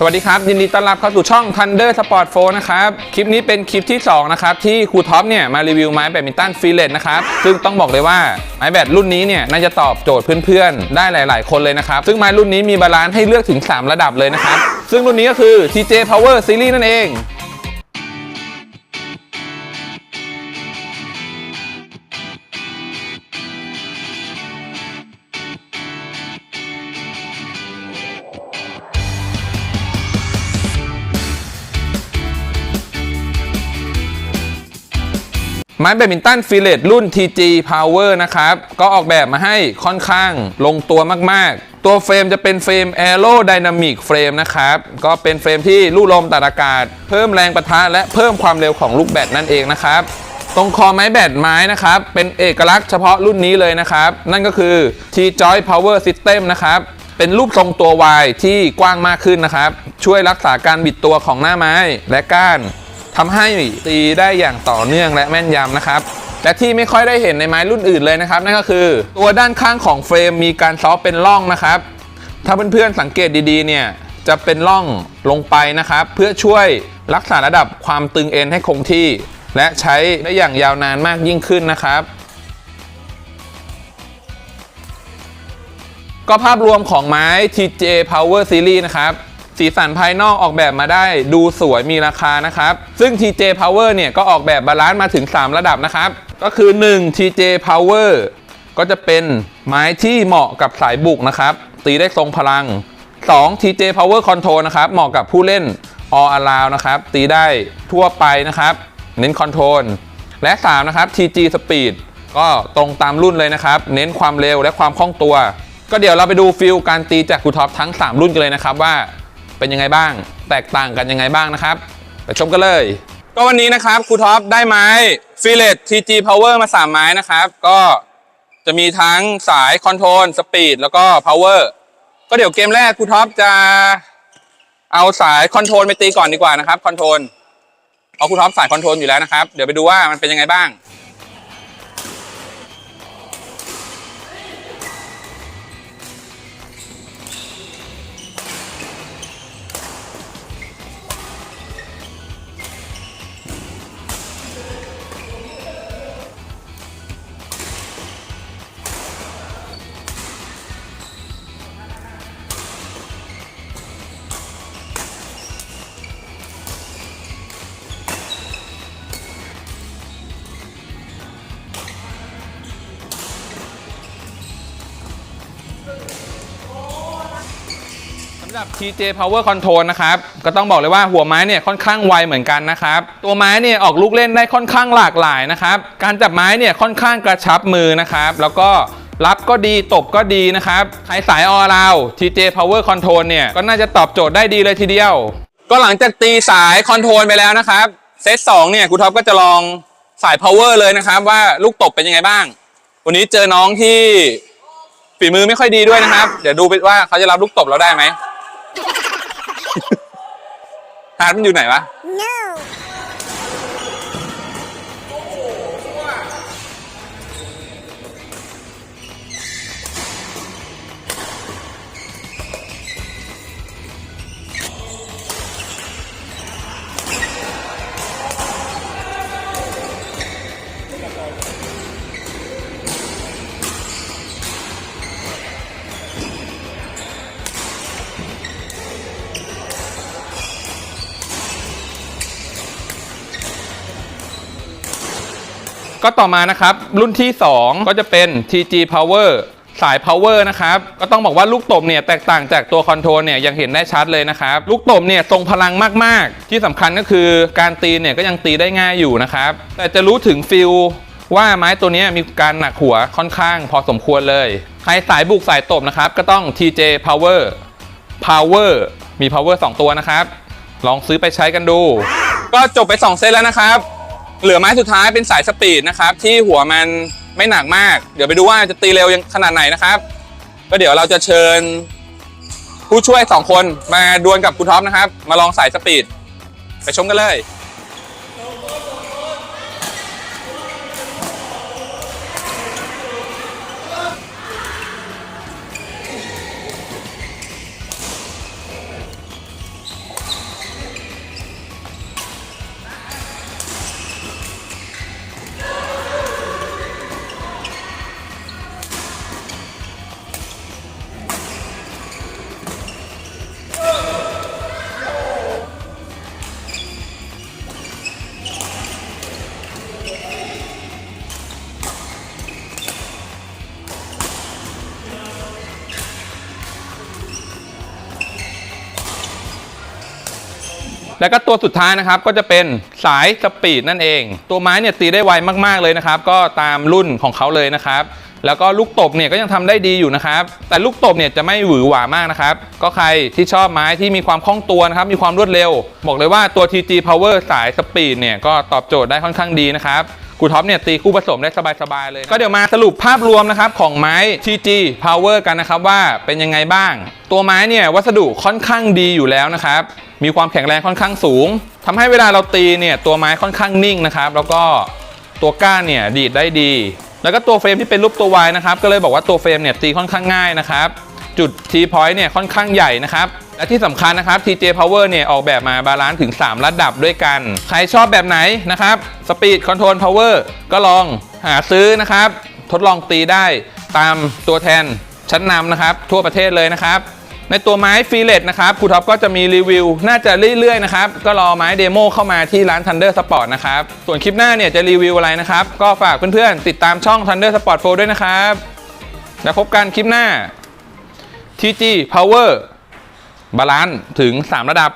สวัสดีครับ ยินดีต้อนรับเข้าสู่ช่อง Thunder Sport 4นะครับ คลิปนี้เป็นคลิปที่ 2 นะครับ ที่ครูท็อปเนี่ย มารีวิวไม้แบดมินตันฟรีเลตนะครับ ซึ่งต้องบอกเลยว่า ไม้แบดรุ่นนี้เนี่ย น่าจะตอบโจทย์เพื่อนๆ ได้หลาย ๆ คนเลยนะครับ ซึ่งไม้รุ่นนี้มีบาลานซ์ให้เลือกถึง 3 ระดับเลยนะครับ ซึ่งรุ่นนี้ก็คือ TJ Power Series นั่นเอง ไม้แบดมินตันฟิเลตรุ่น TG Power นะครับ ก็ออกแบบมาให้ค่อนข้างลงตัวมากๆ ตัวเฟรมจะเป็นเฟรม Aero Dynamic Frame นะครับ ก็เป็นเฟรมที่ลู่ลมตัดอากาศ เพิ่มแรงประทะและเพิ่มความเร็วของลูกแบดนั่นเองนะครับ ตรงคอไม้แบดไม้นะครับ เป็นเอกลักษณ์เฉพาะรุ่นนี้เลยนะครับ นั่นก็คือ T-Joy Power System นะครับเป็นรูปทรงตัว Y ที่กว้างมากขึ้นนะครับ ช่วยรักษาการบิดตัวของหน้าไม้และก้าน ทำให้ตีได้อย่างต่อเนื่องและแม่นยำนะครับและที่ไม่ค่อยได้เห็นในไม้รุ่นอื่นเลยนะครับ นั่นก็คือ ตัวด้านข้างของเฟรมมีการซอฟเป็นร่องนะครับ ถ้าเพื่อนๆสังเกตดีๆ เนี่ยจะเป็นร่องลงไปนะครับ เพื่อช่วยรักษาระดับความตึงเอ็นให้คงที่ และใช้ได้อย่างยาวนานมากยิ่งขึ้นนะครับ ก็ภาพรวมของไม้ TJ Power Series นะครับ สีสันภายนอกออกแบบมาได้ ดูสวยมีราคานะครับ ซึ่ง TJ Power เนี่ยก็ออกแบบบาลานซ์มาถึง 3 ระดับนะครับ ก็คือ 1 TJ Power ก็จะเป็นไม้ที่เหมาะกับสายบุกนะครับ ตีได้ทรงพลัง 2 TJ Power Control นะครับเหมาะกับผู้เล่น All Around นะครับ ตีได้ทั่วไปนะครับ เน้นคอนโทรลและ 3 นะครับ TG Speed ก็ตรงตามรุ่นเลยนะครับ เน้นความเร็วและความคล่องตัว ก็เดี๋ยวเราไปดูฟิลการตีจากคูท็อปทั้ง 3 รุ่นกันเลยนะครับว่า เป็นยังไงบ้าง แตกต่างกันยังไงบ้างนะครับ ไปชมกันเลย ก็วันนี้นะครับครูท็อปได้ไม้ฟิเลต TG Power มา3ไม้นะครับ ก็จะมีทั้งสายคอนโทรลสปีดแล้วก็ Power ก็เดี๋ยวเกมแรกครูท็อปจะเอาสายคอนโทรลไปตีก่อนดีกว่านะครับคอนโทรลเพราะครูท็อปสายคอนโทรลอยู่แล้วนะครับ เดี๋ยวไปดูว่ามันเป็นยังไงบ้าง สำหรับ TJ Power Control นะครับ ก็ต้องบอกเลยว่าหัวไม้เนี่ยค่อนข้างไวเหมือนกันนะครับ ตัวไม้เนี่ยออกลูกเล่นได้ค่อนข้างหลากหลายนะครับ การจับไม้เนี่ยค่อนข้างกระชับมือนะครับ แล้วก็รับก็ดีตบก็ดีนะครับใครสายออราว TJ Power Control เนี่ยก็น่าจะตอบโจทย์ได้ดีเลยทีเดียว ก็หลังจากตีสายคอนโทรลไปแล้วนะครับ เซตสองเนี่ยครูท็อปก็จะลองสาย power เลยนะครับ ว่าลูกตบเป็นยังไงบ้าง วันนี้เจอน้องที่ ฝีมือไม่ค่อยดีด้วยนะครับ เดี๋ยวดูไปว่าเขาจะรับลูกตบเราได้ไหม ฮาร์ดมันอยู่ไหนวะ No. ก็ต่อมานะครับ รุ่นที่ 2 ก็จะเป็น TG Power สาย power นะครับ ก็ต้องบอกว่าลูกตบเนี่ยแตกต่างจากตัวคอนโทรลเนี่ยยังเห็นได้ชัดเลยนะครับ ลูกตบเนี่ยทรงพลังมาก ๆ ที่สำคัญก็คือการตีเนี่ยก็ยังตีได้ง่ายอยู่นะครับ แต่จะรู้ถึงฟิลว่าไม้ตัวนี้มีการหนักหัวค่อนข้างพอสมควรเลย ใครสายบุกสายตบนะครับ ก็ต้อง TJ Power Power มี Power 2 ตัวนะครับ ลองซื้อไปใช้กันดู ก็จบไป 2 เซตแล้วนะครับ เหลือไม้สุดท้ายเป็นสายสปีดนะครับที่หัวมันไม่หนักมาก เดี๋ยวไปดูว่าจะตีเร็วยังขนาดไหนนะครับ ก็เดี๋ยวเราจะเชิญผู้ช่วย 2 คนมาดวลกับคุณท็อปนะครับ มาลองสายสปีด ไปชมกันเลย แล้วก็ตัวสุดท้ายนะครับก็จะเป็นสายสปีดนั่นเอง ตัวไม้เนี่ยตีได้ไวมากๆเลยนะครับ ก็ตามรุ่นของเขาเลยนะครับ แล้วก็ลูกตบเนี่ยก็ยังทำได้ดีอยู่นะครับ แต่ลูกตบเนี่ยจะไม่หวือหวามากนะครับ ก็ใครที่ชอบไม้ที่มีความคล่องตัวนะครับ มีความรวดเร็ว บอกเลยว่าตัว TG Power สายสปีดเนี่ยก็ตอบโจทย์ได้ค่อนข้างดีนะครับครูท็อปเนี่ยตีคู่ผสมได้สบายๆเลย ก็เดี๋ยวมาสรุปภาพรวมนะครับของไม้ TG Power กันนะครับว่าเป็นยังไงบ้าง ตัวไม้เนี่ยวัสดุค่อนข้างดีอยู่แล้วนะครับ มีความแข็งแรงค่อนข้างสูงทำให้เวลาเราตีเนี่ยตัวไม้ค่อนข้างนิ่งนะครับ แล้วก็ตัวก้านเนี่ยดีดได้ดี แล้วก็ตัวเฟรมที่เป็นรูปตัว Y นะครับ ก็เลยบอกว่าตัวเฟรมเนี่ยตีค่อนข้างง่ายนะครับ จุด T point เนี่ยค่อนข้างใหญ่นะครับ และที่สำคัญนะครับ TJ Power เนี่ยออกแบบมาบาลานซ์ถึง 3 ระดับด้วยกัน ใครชอบแบบไหนนะครับ Speed Control Power ก็ลองหาซื้อนะครับ ทดลองตีได้ตามตัวแทนชั้นนำนะครับ ทั่วประเทศเลยนะครับ ในตัวไม้ฟีเลตนะครับครูท็อปก็จะมีรีวิว น่าจะเรื่อยๆนะครับก็รอไม้เดโมเข้ามาที่ร้าน Thunder Sport นะครับส่วนคลิปหน้าเนี่ยจะรีวิวอะไรนะครับ ก็ฝากเพื่อนๆ ติดตามช่อง Thunder Sport flow ด้วยนะครับ แล้วพบกันคลิปหน้า TG Power บาลานซ์ถึง 3 ระดับ